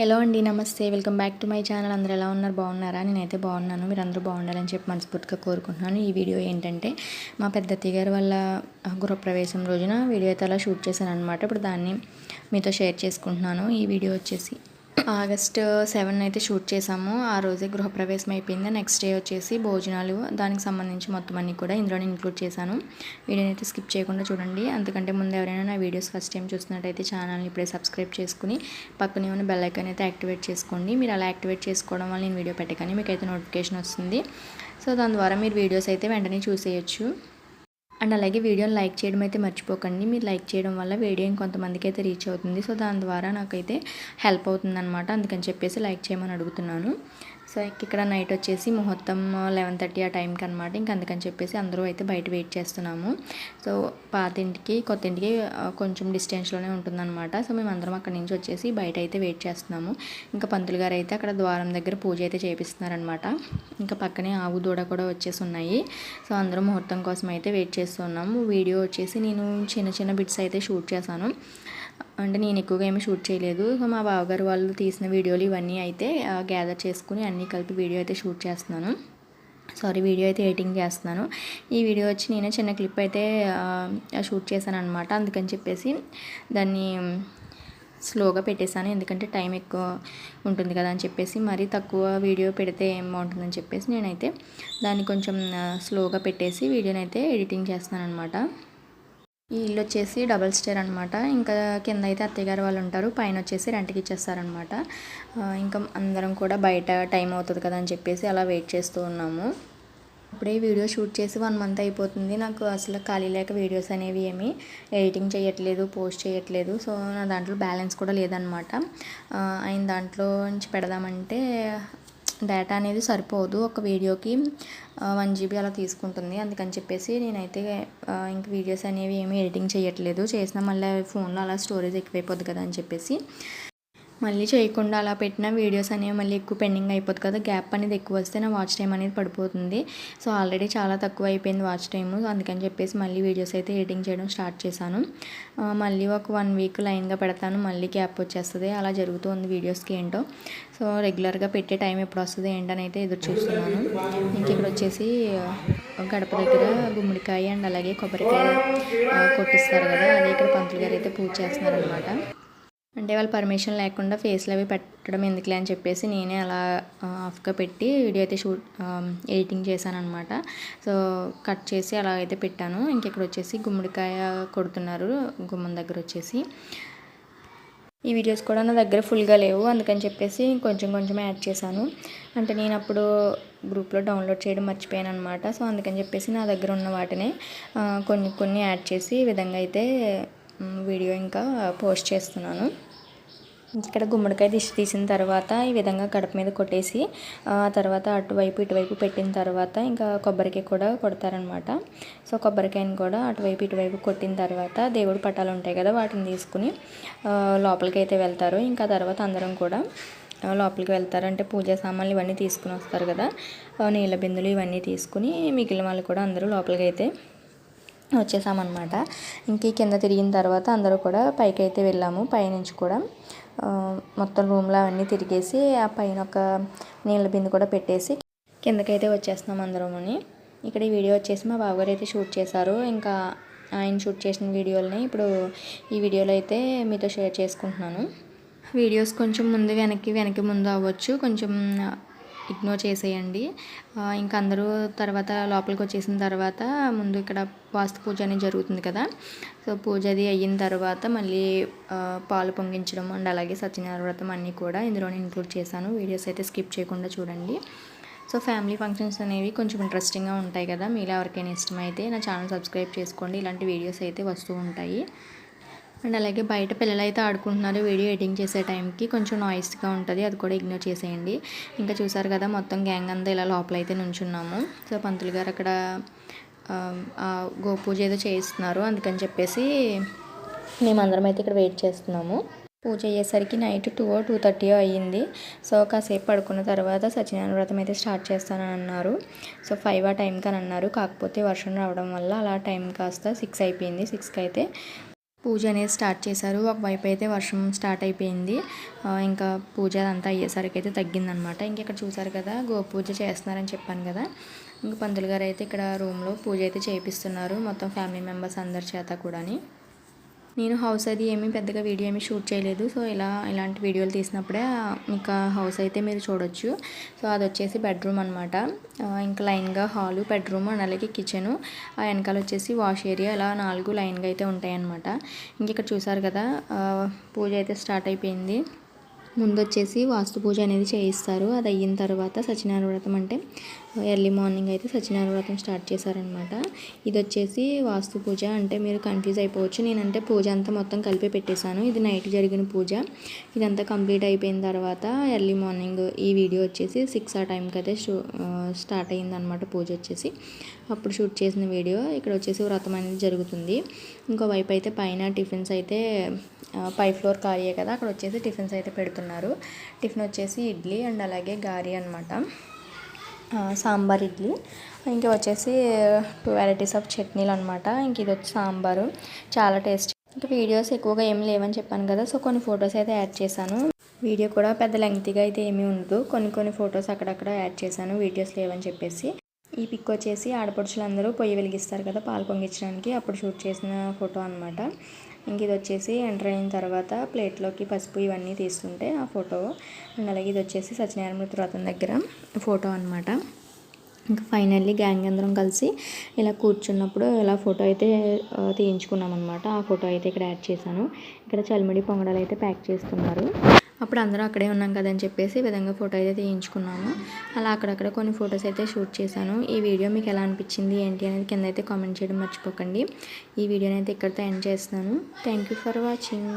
Hello అండి నమస్తే. Welcome back to my channel అందరూ ఎలా ఉన్నారు? బాగున్నారా? నేనైతే బాగున్నాను. మీరు బాగుండాలని చెప్పి మనస్ఫూర్తిగా కోరుకుంటున్నాను. ఈ వీడియో ఏంటంటే మా పెద్ద గారి వాళ్ళ గృహప్రవేశం రోజున వీడియో అయితే అలా షూట్ చేశాను అనమాట ఇప్పుడు దాన్ని మీతో షేర్ చేసుకుంటున్నాను. ఈ వీడియో వచ్చేసి ఆగస్ట్ సెవెన్ అయితే షూట్ చేసాము. ఆ రోజే గృహప్రవేశం అయిపోయింది. నెక్స్ట్ డే వచ్చేసి భోజనాలు దానికి సంబంధించి మొత్తం అన్నీ కూడా ఇందులోనే ఇంక్లూడ్ చేశాను. వీడియోని అయితే స్కిప్ చేయకుండా చూడండి. అంతకంటే ముందు ఎవరైనా నా వీడియోస్ ఫస్ట్ టైం చూస్తున్నట్టయితే ఛానల్ని ఇప్పుడే సబ్స్క్రైబ్ చేసుకుని పక్కనే ఉన్న బెల్ ఐకాన్ అయితే యాక్టివేట్ చేసుకోండి. మీరు అలా యాక్టివేట్ చేసుకోవడం వల్ల నేను వీడియో పెట్టగానే మీకు అయితే నోటిఫికేషన్ వస్తుంది. సో దాని ద్వారా మీరు వీడియోస్ అయితే వెంటనే చూసేయచ్చు. అండ్ అలాగే వీడియోని లైక్ చేయడం అయితే మర్చిపోకండి. మీరు లైక్ చేయడం వల్ల వీడియో ఇంకొంతమందికి అయితే రీచ్ అవుతుంది. సో దాని ద్వారా నాకైతే హెల్ప్ అవుతుందన్నమాట. అందుకని చెప్పేసి లైక్ చేయమని అడుగుతున్నాను. సో ఇక్కడ నైట్ వచ్చేసి ముహూర్తం లెవెన్ థర్టీ ఆ టైంకి అనమాట ఇంక అందుకని చెప్పేసి అందరూ అయితే బయట వెయిట్ చేస్తున్నాము. సో పాత ఇంటికి కొత్త ఇంటికి కొంచెం డిస్టెన్స్లోనే ఉంటుందన్నమాట. సో మేము అందరం అక్కడి నుంచి వచ్చేసి బయట అయితే వెయిట్ చేస్తున్నాము. ఇంకా పంతులు గారు అయితే అక్కడ ద్వారం దగ్గర పూజ అయితే చేపిస్తున్నారనమాట ఇంకా పక్కనే ఆవు దూడ కూడా వచ్చేసి ఉన్నాయి. సో అందరం ముహూర్తం కోసం అయితే వెయిట్ చేస్తున్నాము. వీడియో వచ్చేసి నేను చిన్న చిన్న బిట్స్ అయితే షూట్ చేశాను. అంటే నేను ఎక్కువగా ఏమీ షూట్ చేయలేదు. మా బావగారు వాళ్ళు తీసిన వీడియోలు ఇవన్నీ అయితే గ్యాదర్ చేసుకుని అన్నీ కలిపి వీడియో అయితే షూట్ చేస్తున్నాను. సారీ వీడియో అయితే ఎడిటింగ్ చేస్తున్నాను. ఈ వీడియో వచ్చి నేనే చిన్న క్లిప్ అయితే షూట్ చేశాను అనమాట అందుకని చెప్పేసి దాన్ని స్లోగా పెట్టేశాను. ఎందుకంటే టైం ఎక్కువ ఉంటుంది కదా అని చెప్పేసి మరీ తక్కువ వీడియో పెడితే ఏం బాగుంటుందని చెప్పేసి నేనైతే దాన్ని కొంచెం స్లోగా పెట్టేసి వీడియోని అయితే ఎడిటింగ్ చేస్తున్నాను అనమాట ఈ ఇల్లు వచ్చేసి డబల్ స్టేర్ అనమాట ఇంకా కింద అయితే అత్తయ్య గారు వాళ్ళు ఉంటారు పైన వచ్చేసి రెంట్కి ఇచ్చేస్తారనమాట ఇంకా అందరం కూడా బయట టైం అవుతుంది కదా అని చెప్పేసి అలా వెయిట్ చేస్తూ ఉన్నాము. ఇప్పుడే వీడియో షూట్ చేసి వన్ మంత్ అయిపోతుంది. నాకు అసలు ఖాళీ లేక వీడియోస్ అనేవి ఏమి ఎడిటింగ్ చేయట్లేదు పోస్ట్ చేయట్లేదు. సో నా దాంట్లో బ్యాలెన్స్ కూడా లేదనమాట ఆయన దాంట్లో నుంచి పెడదామంటే డేటా అనేది సరిపోదు. ఒక వీడియోకి వన్ జీబీ అలా తీసుకుంటుంది. అందుకని చెప్పేసి నేనైతే ఇంక వీడియోస్ అనేవి ఏమీ ఎడిటింగ్ చేయట్లేదు చేసినా మళ్ళీ ఫోన్లో అలా స్టోరేజ్ ఎక్కువైపోద్ది కదా అని చెప్పేసి. మళ్ళీ చేయకుండా అలా పెట్టిన వీడియోస్ అనేవి మళ్ళీ ఎక్కువ పెండింగ్ అయిపోతుంది కదా. గ్యాప్ అనేది ఎక్కువ వస్తే నా వాచ్ టైం అనేది పడిపోతుంది. సో ఆల్రెడీ చాలా తక్కువ అయిపోయింది వాచ్ టైము అందుకని చెప్పేసి మళ్ళీ వీడియోస్ అయితే ఎడిటింగ్ చేయడం స్టార్ట్ చేశాను. మళ్ళీ ఒక వన్ వీక్ లైన్గా పెడతాను. మళ్ళీ గ్యాప్ వచ్చేస్తుంది. అలా జరుగుతుంది వీడియోస్కి ఏంటో. సో రెగ్యులర్గా పెట్టే టైం ఎప్పుడు వస్తుంది ఏంటని అయితే ఎదురు చూస్తున్నాను. ఇంక ఇక్కడ వచ్చేసి గడప దగ్గర గుమ్మడికాయ అండ్ అలాగే కొబ్బరికాయ కొట్టిస్తారు కదా. అదే ఇక్కడ పంతులు గారు అయితే పూజ చేస్తున్నారు అనమాట అంటే వాళ్ళు పర్మిషన్ లేకుండా ఫేస్లు అవి పెట్టడం ఎందుకులే అని చెప్పేసి నేనే అలా ఆఫ్గా పెట్టి వీడియో అయితే షూట్ ఎడిటింగ్ చేశానమాట సో కట్ చేసి అలా అయితే పెట్టాను. ఇంకెక్కడ వచ్చేసి గుమ్మడికాయ కొడుతున్నారు గుమ్మం దగ్గర వచ్చేసి. ఈ వీడియోస్ కూడా నా దగ్గర ఫుల్గా లేవు. అందుకని చెప్పేసి కొంచెం కొంచెం యాడ్ చేశాను. అంటే నేను అప్పుడు గ్రూప్లో డౌన్లోడ్ చేయడం మర్చిపోయాను అనమాట సో అందుకని చెప్పేసి నా దగ్గర ఉన్న వాటిని కొన్ని కొన్ని యాడ్ చేసి ఈ విధంగా అయితే వీడియో ఇంకా పోస్ట్ చేస్తున్నాను. ఇక్కడ గుమ్మడికాయ దిష్టి తీసిన తర్వాత ఈ విధంగా గడప మీద కొట్టేసి ఆ తర్వాత అటువైపు ఇటువైపు పెట్టిన తర్వాత ఇంకా కొబ్బరికాయ కూడా కొడతారనమాట. సో కొబ్బరికాయని కూడా అటువైపు ఇటువైపు కొట్టిన తర్వాత దేవుడు పట్టాలు ఉంటాయి కదా వాటిని తీసుకుని లోపలికి అయితే వెళ్తారు. ఇంకా తర్వాత అందరం కూడా లోపలికి వెళ్తారంటే పూజా సామాన్లు ఇవన్నీ తీసుకుని వస్తారు కదా నీళ్ళ బిందులు ఇవన్నీ తీసుకుని మిగిలిన వాళ్ళు కూడా అందరూ లోపలికి అయితే వచ్చేసామన్నమాట. ఇంక కింద తిరిగిన తర్వాత అందరూ కూడా పైకి అయితే వెళ్ళాము. పైనుంచి కూడా మొత్తం రూమ్లో అవన్నీ తిరిగేసి ఆ పైన ఒక నీళ్ళ బిందు కూడా పెట్టేసి కిందకైతే వచ్చేస్తున్నాం అందరముని ఇక్కడ ఈ వీడియో వచ్చేసి మా బావగారు అయితే షూట్ చేశారు. ఇంకా ఆయన షూట్ చేసిన వీడియోలని ఇప్పుడు ఈ వీడియోలో అయితే మీతో షేర్ చేసుకుంటున్నాను. వీడియోస్ కొంచెం ముందు వెనక్కి వెనక్కి ముందు అవ్వచ్చు. కొంచెం ఇగ్నోర్ చేసేయండి. ఇంకా అందరూ తర్వాత లోపలికి వచ్చేసిన తర్వాత ముందు ఇక్కడ వాస్తు పూజ అనేది జరుగుతుంది కదా. సో పూజ అది అయిన తర్వాత మళ్ళీ పాలు పొంగించడం అండ్ అలాగే సత్యనారాయణ వ్రతం అన్నీ కూడా ఇందులోనే ఇంక్లూడ్ చేశాను. వీడియోస్ అయితే స్కిప్ చేయకుండా చూడండి. సో ఫ్యామిలీ ఫంక్షన్స్ అనేవి కొంచెం ఇంట్రెస్టింగ్గా ఉంటాయి కదా. మీలో ఎవరికైనా ఇష్టమైతే నా ఛానల్ సబ్స్క్రైబ్ చేసుకోండి. ఇలాంటి వీడియోస్ అయితే వస్తూ ఉంటాయి. అండ్ అలాగే బయట పిల్లలు అయితే ఆడుకుంటున్నారు వీడియో ఎడిటింగ్ చేసే టైంకి. కొంచెం నాయిస్గా ఉంటుంది. అది కూడా ఇగ్నోర్ చేసేయండి. ఇంకా చూసారు కదా మొత్తం గ్యాంగ్ అంతా ఇలా లోపలైతే నుంచున్నాము. సో పంతులు గారు అక్కడ గోపూజ ఏదో చేయిస్తున్నారు అందుకని చెప్పేసి మేమందరం అయితే ఇక్కడ వెయిట్ చేస్తున్నాము. పూజ అయ్యేసరికి నైట్ టూ టూ థర్టీ అయ్యింది. సో కాసేపు పడుకున్న తర్వాత సత్యనారాయణ వ్రతం అయితే స్టార్ట్ చేస్తానని అన్నారు. సో ఫైవ్ ఆ టైంకి అని అన్నారు. కాకపోతే వర్షం రావడం వల్ల అలా టైం కాస్త సిక్స్ అయిపోయింది. సిక్స్కి అయితే పూజ అనేది స్టార్ట్ చేశారు. ఒకవైపు అయితే వర్షం స్టార్ట్ అయిపోయింది. ఇంకా పూజ అంతా అయ్యేసరికి అయితే తగ్గిందనమాట. ఇంక ఇక్కడ చూసారు కదా గోపూజ చేస్తున్నారని చెప్పాను కదా. ఇంక పంతులు గారు అయితే ఇక్కడ రూమ్లో పూజ అయితే చేపిస్తున్నారు. మొత్తం ఫ్యామిలీ మెంబర్స్ అందరి చేత కూడాని. నేను హౌస్ అది ఏమీ పెద్దగా వీడియో ఏమీ షూట్ చేయలేదు. సో ఇలా ఇలాంటి వీడియోలు తీసినప్పుడే ఇంకా హౌస్ అయితే మీరు చూడొచ్చు. సో అది వచ్చేసి బెడ్రూమ్ అనమాట ఇంకా లైన్గా హాలు బెడ్రూమ్ అండ్ అలాగే కిచెను ఆ వెనకాల వచ్చేసి వాష్ ఏరియా ఇలా నాలుగు లైన్గా అయితే ఉంటాయన్నమాట. ఇంక ఇక్కడ చూసారు కదా పూజ అయితే స్టార్ట్ అయిపోయింది. ముందు వచ్చేసి వాస్తు పూజ అనేది చేయిస్తారు. అది అయిన తర్వాత సత్యనారాయణ వ్రతం అంటే ఎర్లీ మార్నింగ్ అయితే సత్యనారాయణ వ్రతం స్టార్ట్ చేశారనమాట ఇది వచ్చేసి వాస్తు పూజ. అంటే మీరు కన్ఫ్యూజ్ అయిపోవచ్చు. నేనంటే పూజ అంతా మొత్తం కలిపి పెట్టేశాను. ఇది నైట్ జరిగిన పూజ. ఇదంతా కంప్లీట్ అయిపోయిన తర్వాత ఎర్లీ మార్నింగ్ ఈ వీడియో వచ్చేసి సిక్స్ ఆ టైంకి అయితే షూ స్టార్ట్ అయిందనమాట పూజ వచ్చేసి. అప్పుడు షూట్ చేసిన వీడియో. ఇక్కడ వచ్చేసి వ్రతం అనేది జరుగుతుంది. ఇంకో వైపు అయితే పైన టిఫిన్స్ అయితే పై ఫ్లోర్ ఖాళీయే కదా అక్కడ వచ్చేసి టిఫిన్స్ అయితే పెడుతున్నారు. టిఫిన్ వచ్చేసి ఇడ్లీ అండ్ అలాగే గారి అనమాట సాంబార్ ఇడ్లీ. ఇంకా వచ్చేసి టూ వెరైటీస్ ఆఫ్ చట్నీలు అనమాట ఇంక ఇది వచ్చి సాంబారు. చాలా టేస్ట్. ఇంకా వీడియోస్ ఎక్కువగా ఏం లేవని చెప్పాను కదా సో కొన్ని ఫొటోస్ అయితే యాడ్ చేశాను. వీడియో కూడా పెద్ద లెంగ్తీగా అయితే ఏమీ ఉండదు. కొన్ని కొన్ని ఫొటోస్ అక్కడక్కడ యాడ్ చేశాను వీడియోస్ లేవని చెప్పేసి. ఈ పిక్ వచ్చేసి ఆడపడుచులందరూ పొయ్యి వెలిగిస్తారు కదా పాలు పొంగించడానికి. అప్పుడు షూట్ చేసిన ఫోటో అనమాట ఇంక ఇది వచ్చేసి ఎంటర్ అయిన తర్వాత ప్లేట్లోకి పసుపు ఇవన్నీ తీస్తుంటే ఆ ఫోటో అండ్ అలాగే ఇది వచ్చేసి సత్యనారాయణ మృతి వ్రతం దగ్గర ఫోటో అనమాట ఇంకా ఫైనల్లీ గ్యాంగ్ అందరం కలిసి ఇలా కూర్చున్నప్పుడు ఇలా ఫోటో అయితే తీయించుకున్నాం అనమాట ఆ ఫోటో అయితే ఇక్కడ యాడ్ చేశాను. ఇక్కడ చల్మడి పొంగడాలు అయితే ప్యాక్ చేస్తున్నారు. అప్పుడు అందరూ అక్కడే ఉన్నాం కదని చెప్పేసి ఈ విధంగా ఫోటో అయితే తీయించుకున్నాము. అలా అక్కడక్కడ కొన్ని ఫొటోస్ అయితే షూట్ చేశాను. ఈ వీడియో మీకు ఎలా అనిపించింది ఏంటి అనేది కింద అయితే కామెంట్ చేయడం మర్చిపోకండి. ఈ వీడియోని అయితే ఇక్కడితో ఎండ్ చేస్తున్నాను. Thank you for watching